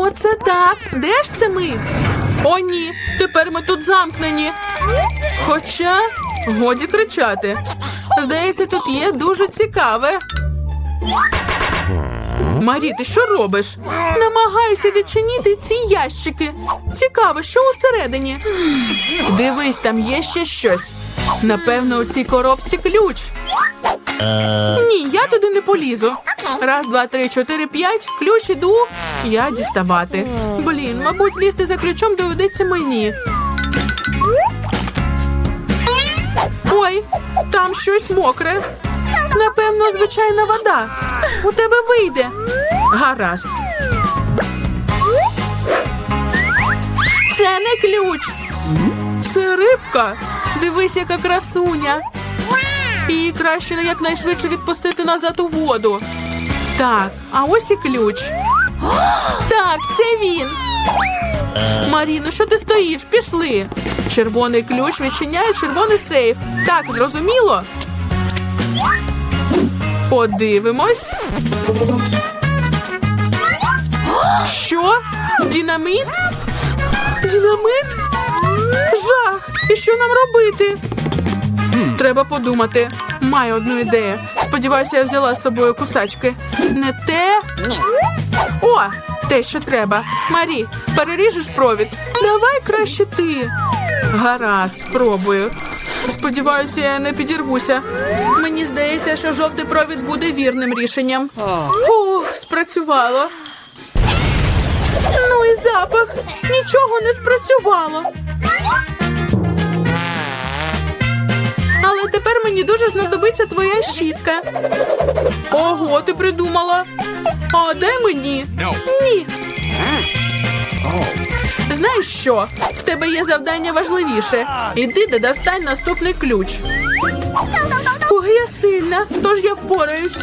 Оце так. Де ж це ми? О, ні, тепер ми тут замкнені. Хоча годі кричати. Здається, тут є дуже цікаве. Марі, ти що робиш? Намагаюся відчинити ці ящики. Цікаво, що усередині. Дивись, там є ще щось. Напевно, у цій коробці ключ. Ні, я туди не полізу. Раз, два, три, чотири, п'ять. Ключ іду. Я діставати. Блін, мабуть, лізти за ключом доведеться мені. Ой, там щось мокре. Напевно, звичайна вода. У тебе вийде. Гаразд. Це не ключ. Це рибка. Дивись, яка красуня. Її краще якнайшвидше відпустити назад у воду. Так, а ось і ключ. Так, це він. Маріно, що ти стоїш? Пішли. Червоний ключ відчиняє червоний сейф. Так, зрозуміло? Подивимось. Що? Динамит? Динамит? Жах! І що нам робити? Треба подумати. Маю одну ідею. Сподіваюся, я взяла з собою кусачки. Не те. О, те, що треба. Марі, переріжеш провід. Давай краще ти. Гаразд, спробую. Сподіваюся, я не підірвуся. Мені здається, що жовтий провід буде вірним рішенням. Фух, спрацювало. Ну і запах. Нічого не спрацювало. Але тепер мені дуже знадобиться твоя щітка. Ого, ти придумала. А де мені? Ні. Знаєш що? В тебе є завдання важливіше. Іди де достань наступний ключ. Ой, я сильна, тож я впораюсь.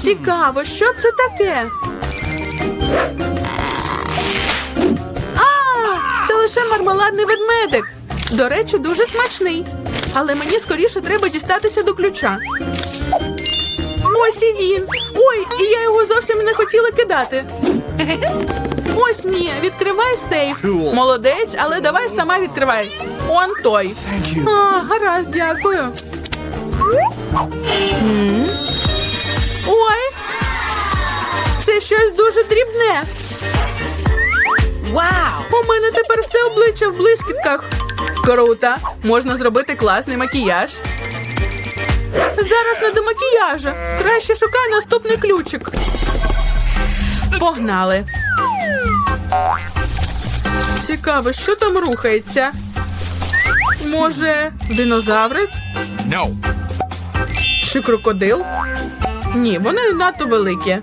Цікаво, що це таке? А, це лише мармеладний ведмедик. До речі, дуже смачний. Але мені скоріше треба дістатися до ключа. Ось і він. Ой, і я його зовсім не хотіла кидати. Ось Мія, відкривай сейф. Молодець, але давай сама відкривай. Он той. А, гаразд, дякую. Ой. Це щось дуже дрібне. Wow! У мене тепер все обличчя в блискітках. Круто! Можна зробити класний макіяж. Зараз не до макіяжа. Краще шукай наступний ключик. Погнали. Цікаво, що там рухається. Може, динозаврик? No. Чи крокодил? Ні, вони надто великі.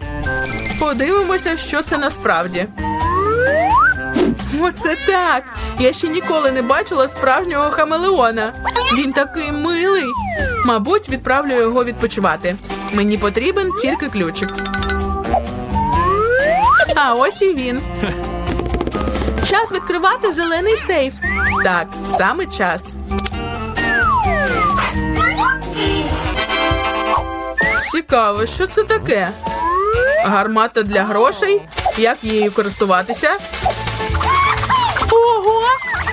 Подивимося, що це насправді. Оце так. Я ще ніколи не бачила справжнього хамелеона. Він такий милий. Мабуть, відправлю його відпочивати. Мені потрібен тільки ключик. А ось і він. Час відкривати зелений сейф. Так, саме час. Цікаво, що це таке? Гармата для грошей? Як її користуватися?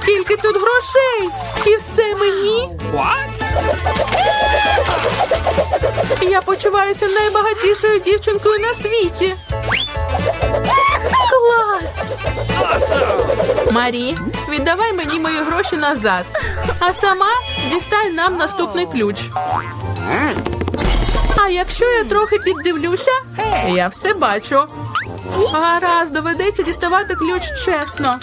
Скільки тут грошей! І все мені! What? Я почуваюся найбагатішою дівчинкою на світі. Клас! Марі, віддавай мені мої гроші назад, а сама дістай нам наступний ключ. А якщо я трохи піддивлюся, я все бачу. Гаразд, доведеться діставати ключ чесно.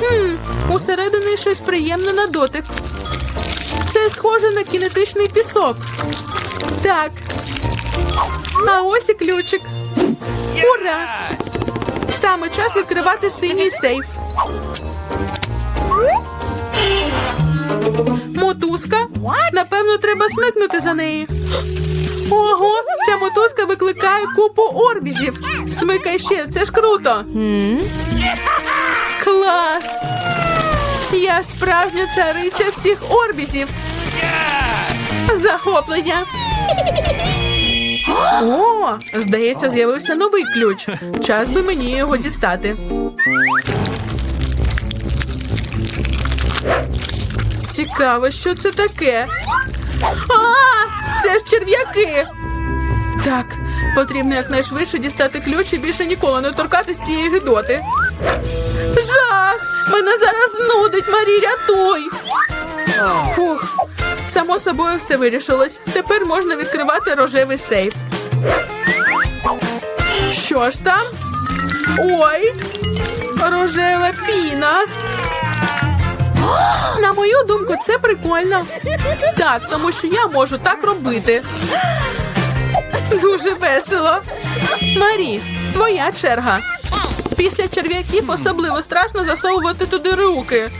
Хм, усередині щось приємне на дотик. Це схоже на кінетичний пісок. Так. А ось і ключик. Ура! Саме час відкривати синій сейф. Мотузка? Напевно, треба смикнути за неї. Ого, ця мотузка викликає купу орбізів. Смикай ще, це ж круто. Клас! Я справжня цариця всіх орбізів. Захоплення. О, здається, з'явився новий ключ. Час би мені його дістати. Цікаво, що це таке. А, це ж черв'яки. Так, потрібно якнайшвидше дістати ключ і більше ніколи не торкатись цієї гидоти. Жах! Мене зараз нудить, Марі, рятуй! Фух, само собою все вирішилось. Тепер можна відкривати рожевий сейф. Що ж там? Ой, рожева піна. На мою думку, це прикольно. Так, тому що я можу так робити. Дуже весело. Марі, твоя черга. Після черв'яків особливо страшно засовувати туди руки.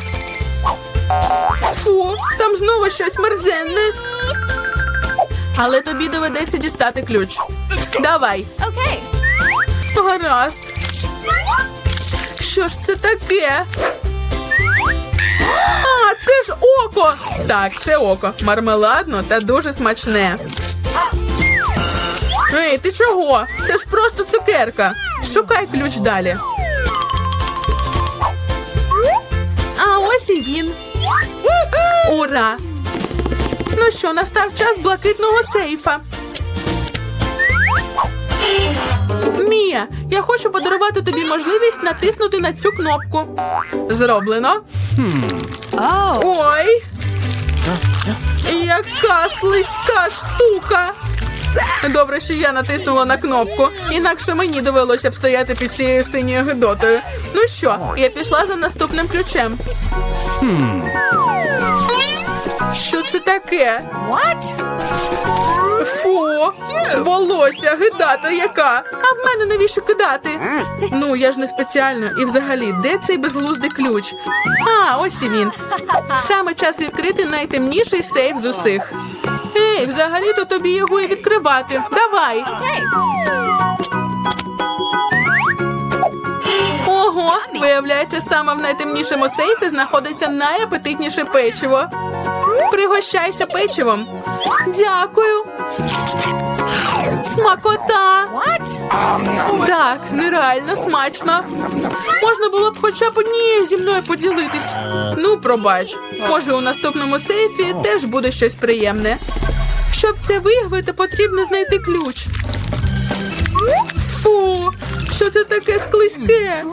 Фу, там знову щось мерзенне. Але тобі доведеться дістати ключ. Давай. Okay. Гаразд. Що ж це таке? А, це ж око. Так, це око. Мармеладно та дуже смачне. Ей, ти чого? Це ж просто цукерка. Шукай ключ далі. А ось і він. Ура! Ну що, настав час блакитного сейфа. Мія, я хочу подарувати тобі можливість натиснути на цю кнопку. Зроблено. Ой. Яка слизька штука. Добре, що я натиснула на кнопку, інакше мені довелося б стояти під цією синьою гидотою. Ну що, я пішла за наступним ключем. Що це таке? What? Фу, волосся, гидата яка. А в мене навіщо кидати? Ну, я ж не спеціально. І взагалі, де цей безглуздий ключ? А, ось і він. Саме час відкрити найтемніший сейф з усіх. Ей, взагалі-то тобі його і відкривати. Давай. Ого, виявляється, саме в найтемнішому сейфі знаходиться найапетитніше печиво. Пригощайся печивом. Дякую. Смакота. Так, нереально смачно. Можна було б хоча б однією зі мною поділитись. Ну, пробач. Може, у наступному сейфі теж буде щось приємне. Щоб це виявити, потрібно знайти ключ. Фу, що це таке склизьке?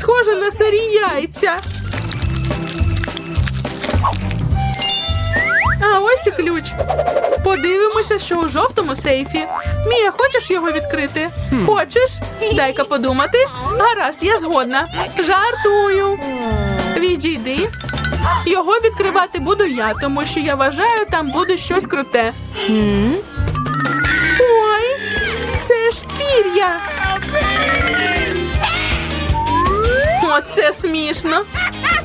Схоже на сирі яйця. А ось і ключ. Подивимося, що у жовтому сейфі. Мія, хочеш його відкрити? Хочеш? Дай-ка подумати. Гаразд, я згодна. Жартую. Відійди. Його відкривати буду я, тому що я вважаю, там буде щось круте. Пір'я. Оце смішно.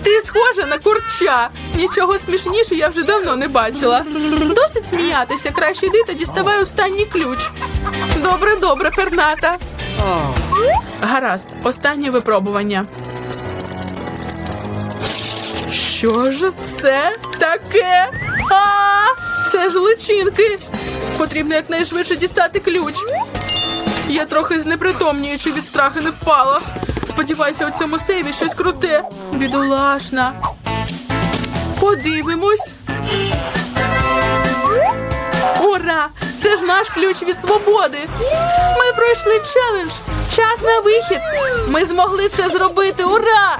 Ти схожа на курча. Нічого смішніше я вже давно не бачила. Досить сміятися. Краще йди та діставай останній ключ. Добре, добре, перната. Гаразд, останнє випробування. Що ж це таке? А, це ж личинки. Потрібно якнайшвидше дістати ключ. Я трохи знепритомнюючи від страху не впала. Сподіваюся, у цьому сейві щось круте. Бідолашна. Подивимось. Ура! Це ж наш ключ від свободи. Ми пройшли челендж. Час на вихід. Ми змогли це зробити. Ура!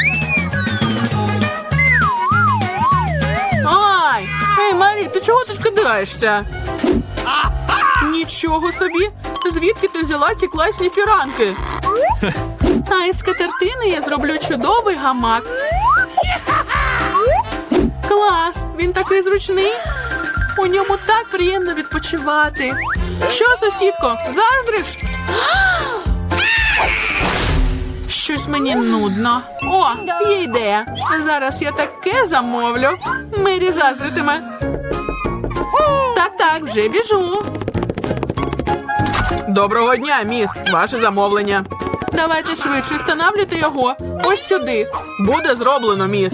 Марі, ти чого тут кидаєшся? Нічого собі. Звідки ти взяла ці класні фіранки? А із скатертини я зроблю чудовий гамак. Клас! Він такий зручний. У ньому так приємно відпочивати. Що, сусідко, заздриш? Щось мені нудно. О, є ідея. Зараз я таке замовлю. Мері заздритиме. Так, вже біжу. Доброго дня, міс. Ваше замовлення. Давайте швидше встановлюйте його. Ось сюди. Буде зроблено, міс.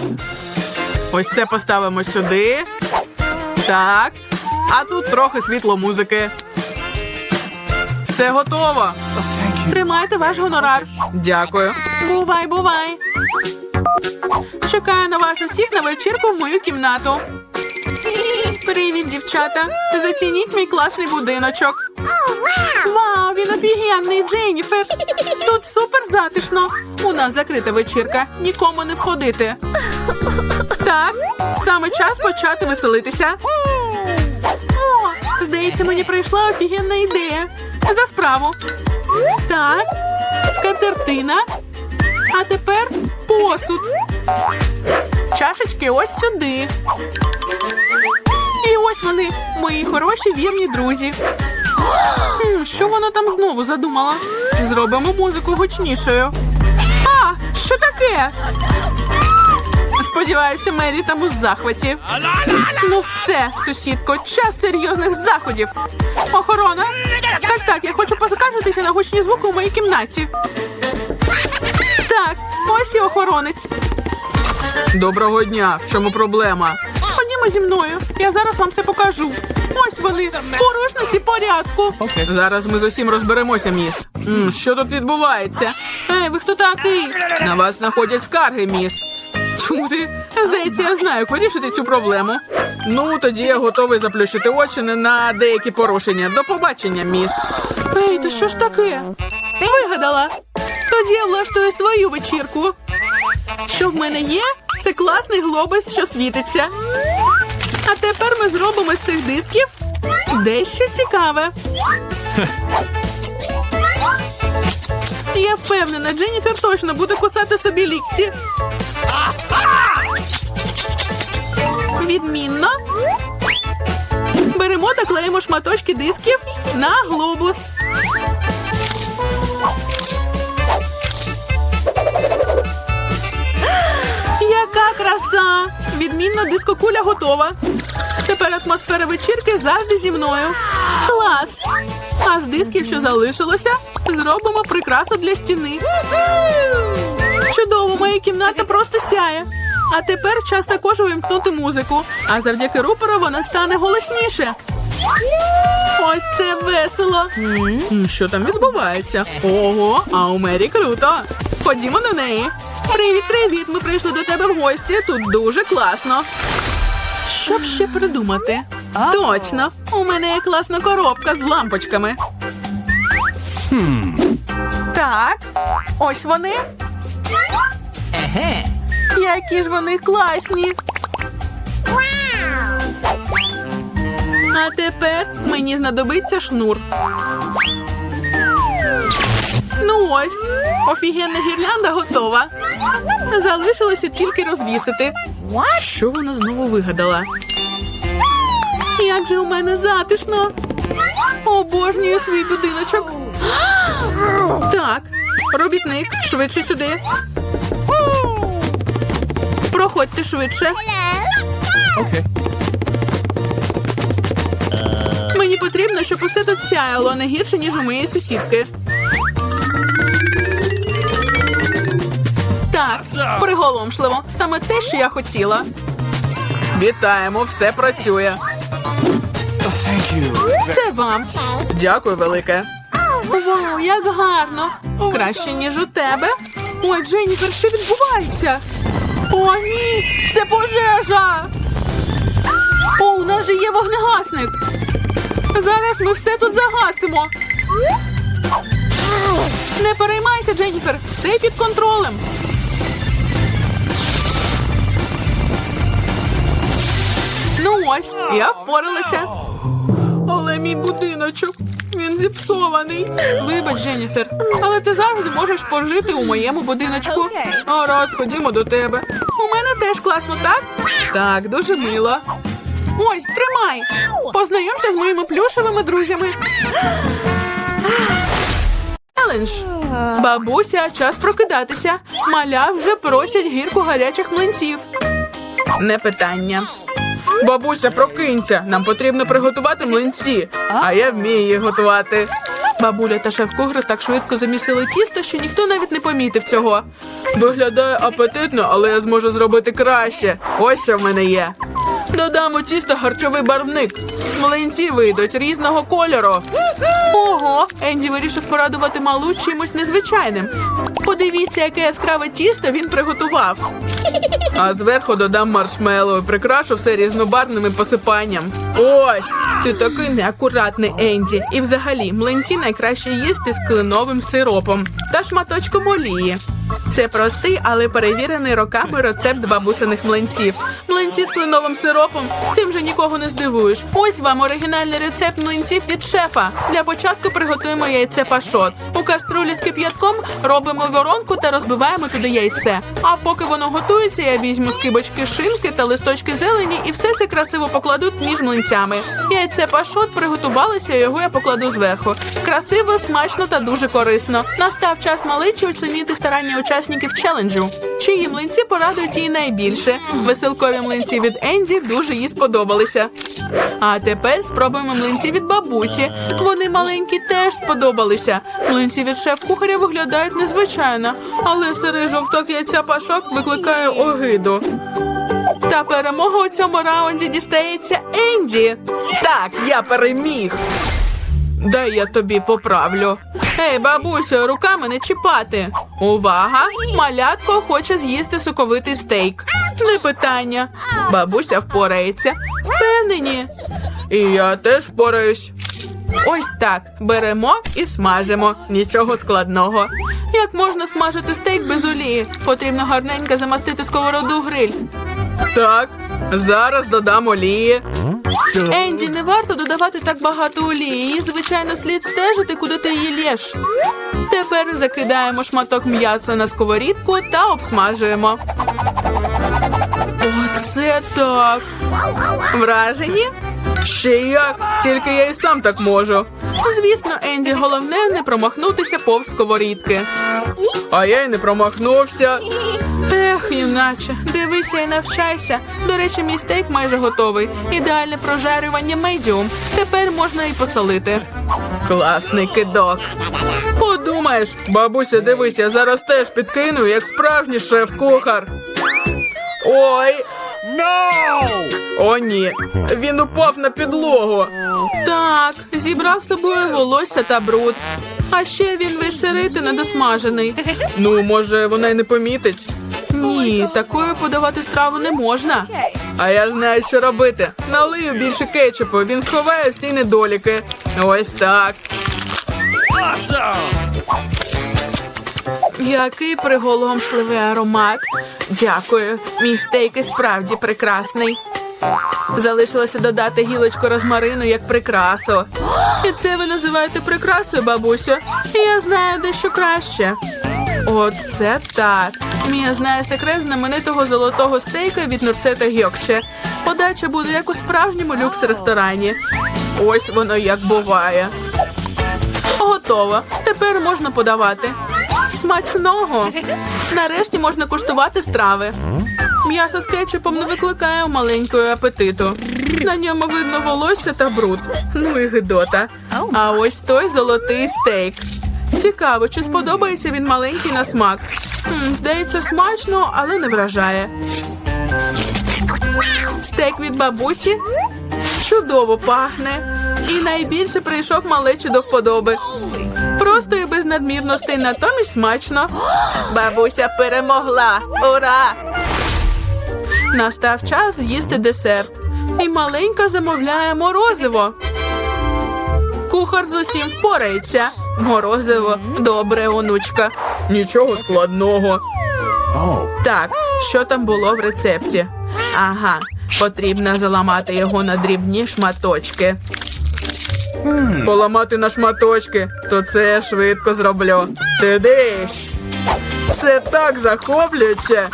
Ось це поставимо сюди. Так. А тут трохи світло музики. Все готово. Тримайте ваш гонорар. Дякую. Бувай, бувай. Чекаю на вас усіх на вечірку в мою кімнату. Привіт, дівчата. Зацініть мій класний будиночок. Вау, він офігенний, Дженніфер. Тут супер затишно. У нас закрита вечірка. Нікому не входити. Так, саме час почати веселитися. О, здається, мені прийшла офігенна ідея. За справу. Так, скатертина. А тепер посуд. Чашечки ось сюди. Ось вони, мої хороші вірні друзі. Що вона там знову задумала? Зробимо музику гучнішою. А, що таке? Сподіваюся, Мері там у захваті. Ну все, сусідко, час серйозних заходів. Охорона. Так, так, я хочу поскаржитися на гучні звуки у моїй кімнаті. Так, ось і охоронець. Доброго дня. В чому проблема? Ходімо зі мною. Я зараз вам все покажу. Ось вони, порушниці порядку. Зараз ми з усім розберемося, міс. М, що тут відбувається? Ей, ви хто такий? На вас знаходять скарги, міс. Чому ти? Здається, я знаю, як вирішити цю проблему. Ну, тоді я готовий заплющити очі на деякі порушення. До побачення, міс. Ей, ти що ж таке? Вигадала. Тоді я влаштую свою вечірку. Що в мене є? Це класний глобус, що світиться. А тепер ми зробимо з цих дисків дещо цікаве. Я впевнена, Дженніфер точно буде кусати собі лікті. Відмінно. Беремо та клеїмо шматочки дисків на глобус. Яка краса! Відмінна дискокуля готова. Тепер атмосфера вечірки завжди зі мною. Клас! А з дисків, що залишилося, зробимо прикрасу для стіни. Чудово, моя кімната просто сяє. А тепер час також увімкнути музику. А завдяки рупору вона стане голосніше. Ось це весело. Що там відбувається? Ого, а у Мері круто. Ходімо до неї. Привіт, привіт. Ми прийшли до тебе в гості. Тут дуже класно. Що б ще придумати? Точно, у мене є класна коробка з лампочками. Так, ось вони. Еге. Які ж вони класні. А тепер мені знадобиться шнур. Ну ось, офігенна гірлянда готова. Залишилося тільки розвісити. Що вона знову вигадала? Як же у мене затишно. Обожнюю свій будиночок. Так, робітник, швидше сюди. Проходьте швидше. Мені потрібно, щоб усе тут сяяло не гірше, ніж у моєї сусідки. Так, приголомшливо. Саме те, що я хотіла. Вітаємо, все працює. Це вам. Дякую, велике. Вау, як гарно! Краще, ніж у тебе. Ой, Дженніфер, що відбувається? О, ні! Це пожежа! О, у нас же є вогнегасник. Зараз ми все тут загасимо. Не переймайся, Дженніфер, все під контролем. Ну ось, я впоралася. Але мій будиночок, він зіпсований. Вибач, Дженніфер, але ти завжди можеш пожити у моєму будиночку. Окей. Гаразд, ходімо до тебе. У мене теж класно, так? Так, дуже мило. Ось, тримай. Познайомся з моїми плюшевими друзями. Еленш, бабуся, час прокидатися. Маля вже просять гірку гарячих млинців. Не питання. Бабуся, прокинься. Нам потрібно приготувати млинці, а я вмію їх готувати. Бабуля та шеф-кухар так швидко замісили тісто, що ніхто навіть не помітив цього. Виглядає апетитно, але я зможу зробити краще. Ось що в мене є. Додамо тісто харчовий барвник. Млинці вийдуть різного кольору. Ого, Енді вирішив порадувати малу чимось незвичайним. Подивіться, яке яскраве тісто він приготував. А зверху додам маршмеллоу і прикрашу все різнобарвним посипанням. Ось, ти такий неакуратний Енді. І взагалі млинці найкраще їсти з кленовим сиропом та шматочком олії. Це простий, але перевірений роками рецепт бабусиних млинців. Млинці з кленовим сиропом цим же нікого не здивуєш. Ось вам оригінальний рецепт млинців від шефа. Для початку приготуємо яйце пашот. У каструлі з кип'ятком робимо воронку та розбиваємо туди яйце. А поки воно готується, я візьму скибочки шинки та листочки зелені і все це красиво покладу між млинцями. Яйце пашот приготувалося, його я покладу зверху. Красиво, смачно та дуже корисно. Настав час маличі оцінити старання учасників челенджу. Чиї млинці порадують її найбільше. Веселкові млинці від Енді дуже їй сподобалися. А тепер спробуємо млинці від бабусі. Вони маленькі теж сподобалися. Млинці від шеф-кухаря виглядають незвичайно, але сирий жовток яйця пашок викликає огиду. Та перемога у цьому раунді дістається Енді. Так, я переміг. Дай я тобі поправлю. Ей, бабусю, руками не чіпати. Увага! Малятко хоче з'їсти соковитий стейк. Не питання. Бабуся впорається. Впевнені. І я теж впораюсь. Ось так. Беремо і смажимо. Нічого складного. Як можна смажити стейк без олії? Потрібно гарненько замастити сковороду гриль. Так, зараз додам олії. Енді, не варто додавати так багато олії. Її, звичайно, слід стежити, куди ти її лєш. Тепер закидаємо шматок м'яса на сковорідку та обсмажуємо. Оце так. Вражені? Ще як, тільки я і сам так можу. Звісно, Енді, головне не промахнутися повз сковорідки. А я й не промахнувся. Ех, юначе, дивися і навчайся. До речі, мій стейк майже готовий. Ідеальне прожарювання медіум. Тепер можна і посолити. Класний кидок. Подумаєш, бабуся, дивись, я зараз теж підкину, як справжній шеф-кухар. Ой, о, ні. Він упав на підлогу. Так, зібрав з собою волосся та бруд. А ще він весь сирий недосмажений. Ну, може, вона й не помітить. Ні, такою подавати страву не можна. А я знаю, що робити. Налию більше кетчупу, він сховає всі недоліки. Ось так. Який приголомшливий аромат. Дякую. Мій стейк і справді прекрасний. Залишилося додати гілочку розмарину як прикрасу. І це ви називаєте прикрасою, бабусю? Я знаю дещо краще. Оце так. Мія знає секрет знаменитого золотого стейка від Нурсета Гьокче. Подача буде як у справжньому люкс-ресторані. Ось воно як буває. Готово. Тепер можна подавати. Смачного. Нарешті можна куштувати страви. М'ясо з кетчупом не викликає маленького апетиту. На ньому видно волосся та бруд. Ну і гидота. А ось той золотий стейк. Цікаво, чи сподобається він маленький на смак. М, здається, смачно, але не вражає. Стейк від бабусі чудово пахне. І найбільше прийшов малечі до вподоби. Просто і без надмірностей, натомість смачно. Бабуся перемогла. Ура! Настав час з'їсти десерт. І маленька замовляє морозиво. Кухар з усім впорається. Морозиво, добре, онучка. Нічого складного. Так, що там було в рецепті? Ага, потрібно заламати його на дрібні шматочки. Поламати на шматочки, то це я швидко зроблю. Ти диш. Це так захоплююче.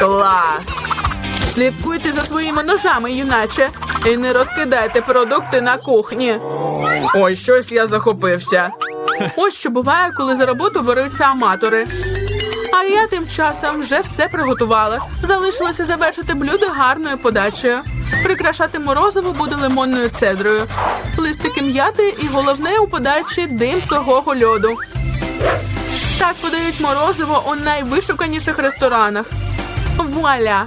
Клас. Слідкуйте за своїми ножами, юначе, і не розкидайте продукти на кухні. Ой, щось я захопився. Ось що буває, коли за роботу беруться аматори. А я тим часом вже все приготувала. Залишилося завершити блюдо гарною подачею. Прикрашати морозиво буде лимонною цедрою. Листики м'яти і головне у подачі дим сухого льоду. Так подають морозиво у найвишуканіших ресторанах. Вуаля!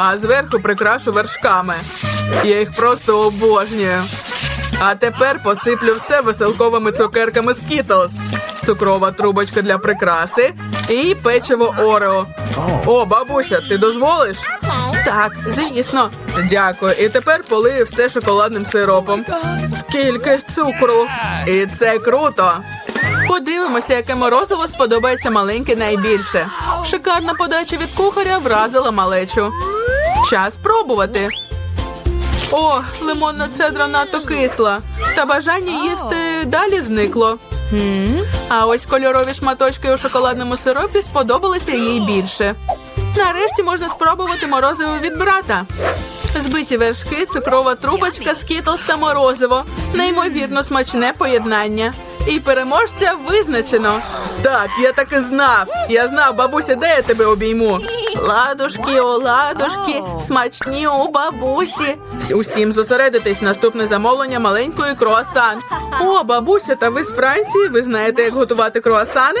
А зверху прикрашу вершками. Я їх просто обожнюю. А тепер посиплю все веселковими цукерками Skittles. Цукрова трубочка для прикраси і печиво Орео. О, бабуся, ти дозволиш? Так, звісно. Дякую. І тепер полию все шоколадним сиропом. Скільки цукру! І це круто. Подивимося, яке морозиво сподобається маленьке найбільше. Шикарна подача від кухаря вразила малечу. Час пробувати. О, лимонна цедра надто кисла. Та бажання їсти далі зникло. А ось кольорові шматочки у шоколадному сиропі сподобалися їй більше. Нарешті можна спробувати морозиво від брата. Збиті вершки, цукрова трубочка, скітлс та морозиво. Неймовірно смачне поєднання. І переможця визначено. Так, я так і знав. Я знав, бабуся, де я тебе обійму. Ладушки, оладушки, ладушки, смачні у бабусі. Усім зосередитись, наступне замовлення маленької круасан. О, бабуся, та ви з Франції. Ви знаєте, як готувати круасани?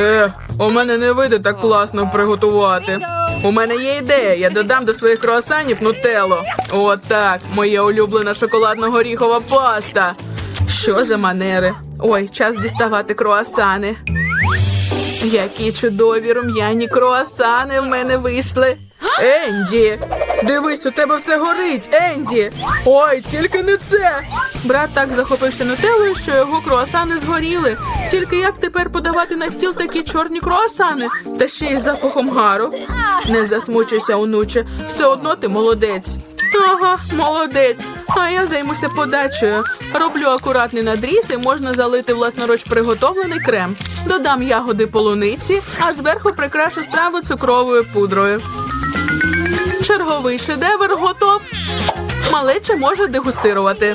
Е, у мене не вийде так класно приготувати. У мене є ідея. Я додам до своїх круасанів нутелло. Отак, моя улюблена шоколадно-горіхова паста. Що за манери? Ой, час діставати круасани. Які чудові рум'яні круасани в мене вийшли. Енді, дивись, у тебе все горить, Енді. Ой, тільки не це. Брат так захопився нутеллою, що його круасани згоріли. Тільки як тепер подавати на стіл такі чорні круасани, та ще й запахом гару. Не засмучуйся, онуче, все одно ти молодець. Ага, молодець. А я займуся подачею. Роблю акуратний надріз і можна залити власноруч приготовлений крем. Додам ягоди полуниці, а зверху прикрашу страву цукровою пудрою. Черговий шедевр готов. Малеча може дегустирувати.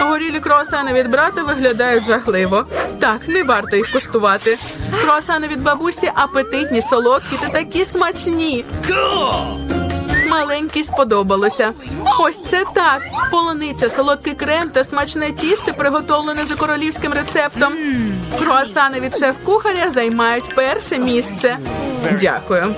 Горілі круасани від брата виглядають жахливо. Так, не варто їх куштувати. Круасани від бабусі апетитні, солодкі та такі смачні. Маленький сподобалося. Ось це так. Полуниця, солодкий крем та смачне тісто, приготовлене за королівським рецептом. Круасани від шеф-кухаря займають перше місце. Дякую.